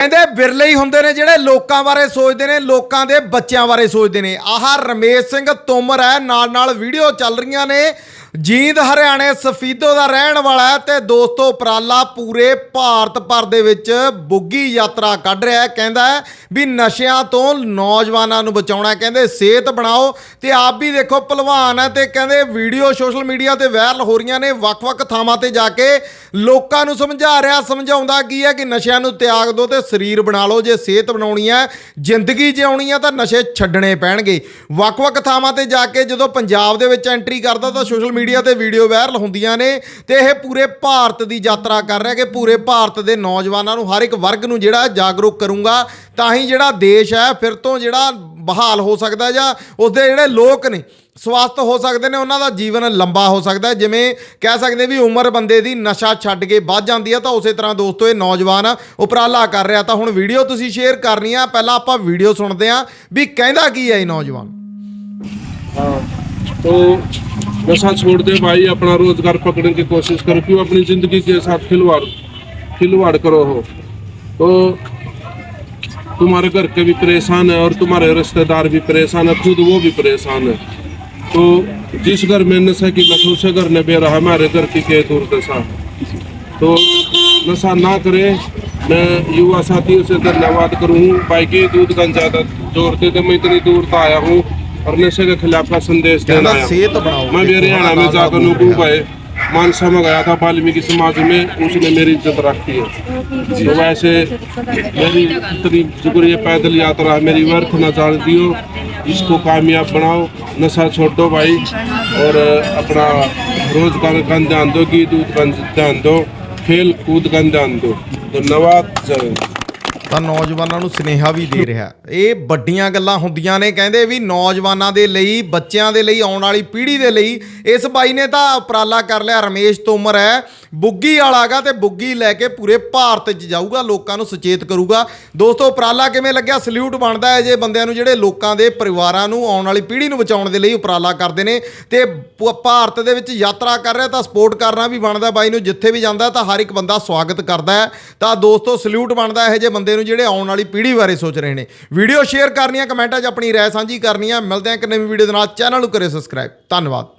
ਕਹਿੰਦੇ ਬਿਰਲੇ ਹੀ ਹੁੰਦੇ ਨੇ ਜਿਹੜੇ ਲੋਕਾਂ ਬਾਰੇ ਸੋਚਦੇ ਨੇ, ਲੋਕਾਂ ਦੇ ਬੱਚਿਆਂ ਬਾਰੇ ਸੋਚਦੇ ਨੇ। ਆਹ ਰਮੇਸ਼ ਸਿੰਘ ਤੋਮਰ ਹੈ ਨਾਲ ਨਾਲ ਵੀਡੀਓ ਚੱਲ ਰਹੀਆਂ ਨੇ। ਜੀਂਦ ਹਰਿਆਣੇ ਸਫੀਦੋ ਦਾ ਰਹਿਣ ਵਾਲਾ ਹੈ ਤੇ ਦੋਸਤੋ ਉਪਰਾਲਾ ਪੂਰੇ ਭਾਰਤ ਭਰ ਦੇ ਵਿੱਚ ਬੁੱਗੀ ਯਾਤਰਾ ਕੱਢ ਰਿਹਾ ਹੈ। ਕਹਿੰਦਾ ਹੈ ਵੀ ਨਸ਼ਿਆਂ ਤੋਂ ਨੌਜਵਾਨਾਂ ਨੂੰ ਬਚਾਉਣਾ ਕਹਿੰਦੇ, ਸਿਹਤ ਬਣਾਓ ਤੇ ਆਪ ਵੀ ਦੇਖੋ ਭਲਵਾਨ ਹੈ ਤੇ ਕਹਿੰਦੇ ਵੀਡੀਓ ਸੋਸ਼ਲ ਮੀਡੀਆ ਤੇ ਵਾਇਰਲ ਹੋ ਰਹੀਆਂ ਨੇ ਵੱਖ-ਵੱਖ ਥਾਵਾਂ ਤੇ ਜਾ ਕੇ। ਲੋਕਾਂ ਨੂੰ ਸਮਝਾ ਰਿਹਾ, ਸਮਝਾਉਂਦਾ ਕੀ ਹੈ ਕਿ ਨਸ਼ਿਆਂ ਨੂੰ ਤਿਆਗ ਦਿਓ ਤੇ ਸਰੀਰ ਬਣਾ ਲਓ। ਜੇ ਸਿਹਤ ਬਣਾਉਣੀ ਹੈ, ਜ਼ਿੰਦਗੀ ਜਿਉਣੀ ਹੈ ਤਾਂ ਨਸ਼ੇ ਛੱਡਣੇ ਪੈਣਗੇ। ਵੱਖ-ਵੱਖ ਥਾਵਾਂ ਤੇ ਜਾ ਕੇ ਜਦੋਂ ਪੰਜਾਬ ਦੇ ਵਿੱਚ ਐਂਟਰੀ ਕਰਦਾ ਤਾਂ ਸੋਸ਼ਲ ਮੀਡੀਆ ਤੇ ਵੀਡੀਓ ਵਾਇਰਲ ਹੁੰਦੀਆਂ ਨੇ ਤੇ ਇਹ ਪੂਰੇ ਭਾਰਤ ਦੀ ਯਾਤਰਾ ਕਰ ਰਿਹਾ ਕਿ ਪੂਰੇ ਭਾਰਤ ਦੇ ਨੌਜਵਾਨਾਂ ਨੂੰ ਹਰ ਇੱਕ ਵਰਗ ਨੂੰ ਜਿਹੜਾ ਜਾਗਰੂਕ ਕਰੂੰਗਾ। ਤਾਂ ਹੀ ਜਿਹੜਾ ਦੇਸ਼ ਹੈ, ਫਿਰ ਤੋਂ ਜਿਹੜਾ ਬਹਾਲ ਹੋ ਸਕਦਾ ਜਾਂ ਉਸਦੇ ਜਿਹੜੇ ਲੋਕ ਨੇ, ਸਵਸਥ ਹੋ ਸਕਦੇ ਨੇ, ਉਹਨਾਂ ਦਾ ਜੀਵਨ ਲੰਬਾ ਹੋ ਸਕਦਾ ਜਿਵੇਂ ਕਹਿ ਸਕਦੇ ਵੀ ਉਮਰ ਬੰਦੇ ਦੀ ਨਸ਼ਾ ਛੱਡ ਕੇ ਵੱਧ ਜਾਂਦੀ ਹੈ, ਤਾਂ ਉਸੇ ਤਰ੍ਹਾਂ ਦੋਸਤੋ ਇਹ ਨੌਜਵਾਨ ਉਪਰਾਲਾ ਕਰ ਰਿਹਾ। ਤਾਂ ਹੁਣ ਵੀਡੀਓ ਤੁਸੀਂ ਸ਼ੇਅਰ ਕਰਨੀ ਆ, ਪਹਿਲਾਂ ਆਪਾਂ ਵੀਡੀਓ ਸੁਣਦੇ ਆ ਵੀ ਕਹਿੰਦਾ ਕੀ ਹੈ ਇਹ ਨੌਜਵਾਨ? हाँ तो नशा छोड़ दे भाई, अपना रोज़गार पकड़ने की कोशिश करो। क्यों अपनी ज़िंदगी के साथ खिलवाड़ खिलवाड़ करो हो? तो तुम्हारे घर के भी परेशान है और तुम्हारे रिश्तेदार भी परेशान है, खुद वो भी परेशान है। तो जिस घर में नशा की लत उसे घर ने बेरा, हमारे घर की के दुर्दशा। तो नशा ना करे, मैं युवा साथियों से धन्यवाद करूँ। भाई की दूध का ज़्यादा जोड़ते थे, मैं इतनी दूर तो आया हूँ। और नशे के खिलाफ का संदेश देना मैं भी हरियाणा में जाकर नूकू पाए मानसा में गया था वाल्मीकि समाज में उसने मेरी इज़्ज़त रखी है। तो वैसे मेरी इतनी जुकर पैदल यात्रा है मेरी वर्थ न जान दियो। इसको कामयाब बनाओ नशा छोड़ दो भाई और अपना रोज़गार का ध्यान दो गीत ऊत का ध्यान दो खेल कूद का ध्यान दो। धन्यवाद जय ਤਾਂ ਨੌਜਵਾਨਾਂ ਨੂੰ ਸੁਨੇਹਾ ਵੀ ਦੇ ਰਿਹਾ। ਇਹ ਵੱਡੀਆਂ ਗੱਲਾਂ ਹੁੰਦੀਆਂ ਨੇ, ਕਹਿੰਦੇ ਵੀ ਨੌਜਵਾਨਾਂ ਦੇ ਲਈ, ਬੱਚਿਆਂ ਦੇ ਲਈ, ਆਉਣ ਵਾਲੀ ਪੀੜ੍ਹੀ ਦੇ ਲਈ ਇਸ ਬਾਈ ਨੇ ਤਾਂ ਉਪਰਾਲਾ ਕਰ ਲਿਆ। ਰਮੇਸ਼ ਤੋਮਰ ਹੈ। ਬੁੱਗੀ ਵਾਲਾਗਾ ਤੇ ਬੁੱਗੀ ਲੈ ਕੇ ਪੂਰੇ ਭਾਰਤ 'ਚ ਜਾਊਗਾ, ਲੋਕਾਂ ਨੂੰ ਸੁਚੇਤ ਕਰੂਗਾ। ਦੋਸਤੋ, ਉਪਰਾਲਾ ਕਿਵੇਂ ਲੱਗਿਆ? ਸਲੂਟ ਬਣਦਾ ਹੈ ਜੇ ਬੰਦਿਆਂ ਨੂੰ ਜਿਹੜੇ ਲੋਕਾਂ ਦੇ ਪਰਿਵਾਰਾਂ ਨੂੰ ਆਉਣ ਵਾਲੀ ਪੀੜ੍ਹੀ ਨੂੰ ਬਚਾਉਣ ਦੇ ਲਈ ਉਪਰਾਲਾ ਕਰਦੇ ਨੇ ਤੇ ਪ- ਭਾਰਤ ਦੇ ਵਿੱਚ ਯਾਤਰਾ ਕਰ ਰਿਹਾ ਤਾਂ ਸਪੋਰਟ ਕਰਨਾ ਵੀ ਬਣਦਾ। ਬਾਈ ਨੂੰ ਜਿੱਥੇ ਵੀ ਜਾਂਦਾ ਤਾਂ ਹਰ ਇੱਕ ਬੰਦਾ ਸਵਾਗਤ ਕਰਦਾ ਹੈ। ਤਾਂ ਦੋਸਤੋ, ਸਲੂਟ ਬਣਦਾ ਇਹੋ ਜਿਹੇ ਬੰਦੇ ਨੂੰ ਜਿਹੜੇ ਆਉਣ ਵਾਲੀ ਪੀੜ੍ਹੀ ਬਾਰੇ ਸੋਚ ਰਹੇ ਨੇ। ਵੀਡੀਓ ਸ਼ੇਅਰ ਕਰਨੀ ਹੈ ਕਮੈਂਟਾਂ 'ਚ ਆਪਣੀ ਰਾਏ ਸਾਂਝੀ ਕਰਨੀ ਹੈ ਮਿਲਦੇ ਹਾਂ ਇੱਕ ਨਵੀਂ ਵੀਡੀਓ ਦੇ ਨਾਲ। ਚੈਨਲ ਨੂੰ ਕਰੇ ਸਬਸਕ੍ਰਾਈਬ। ਧੰਨਵਾਦ।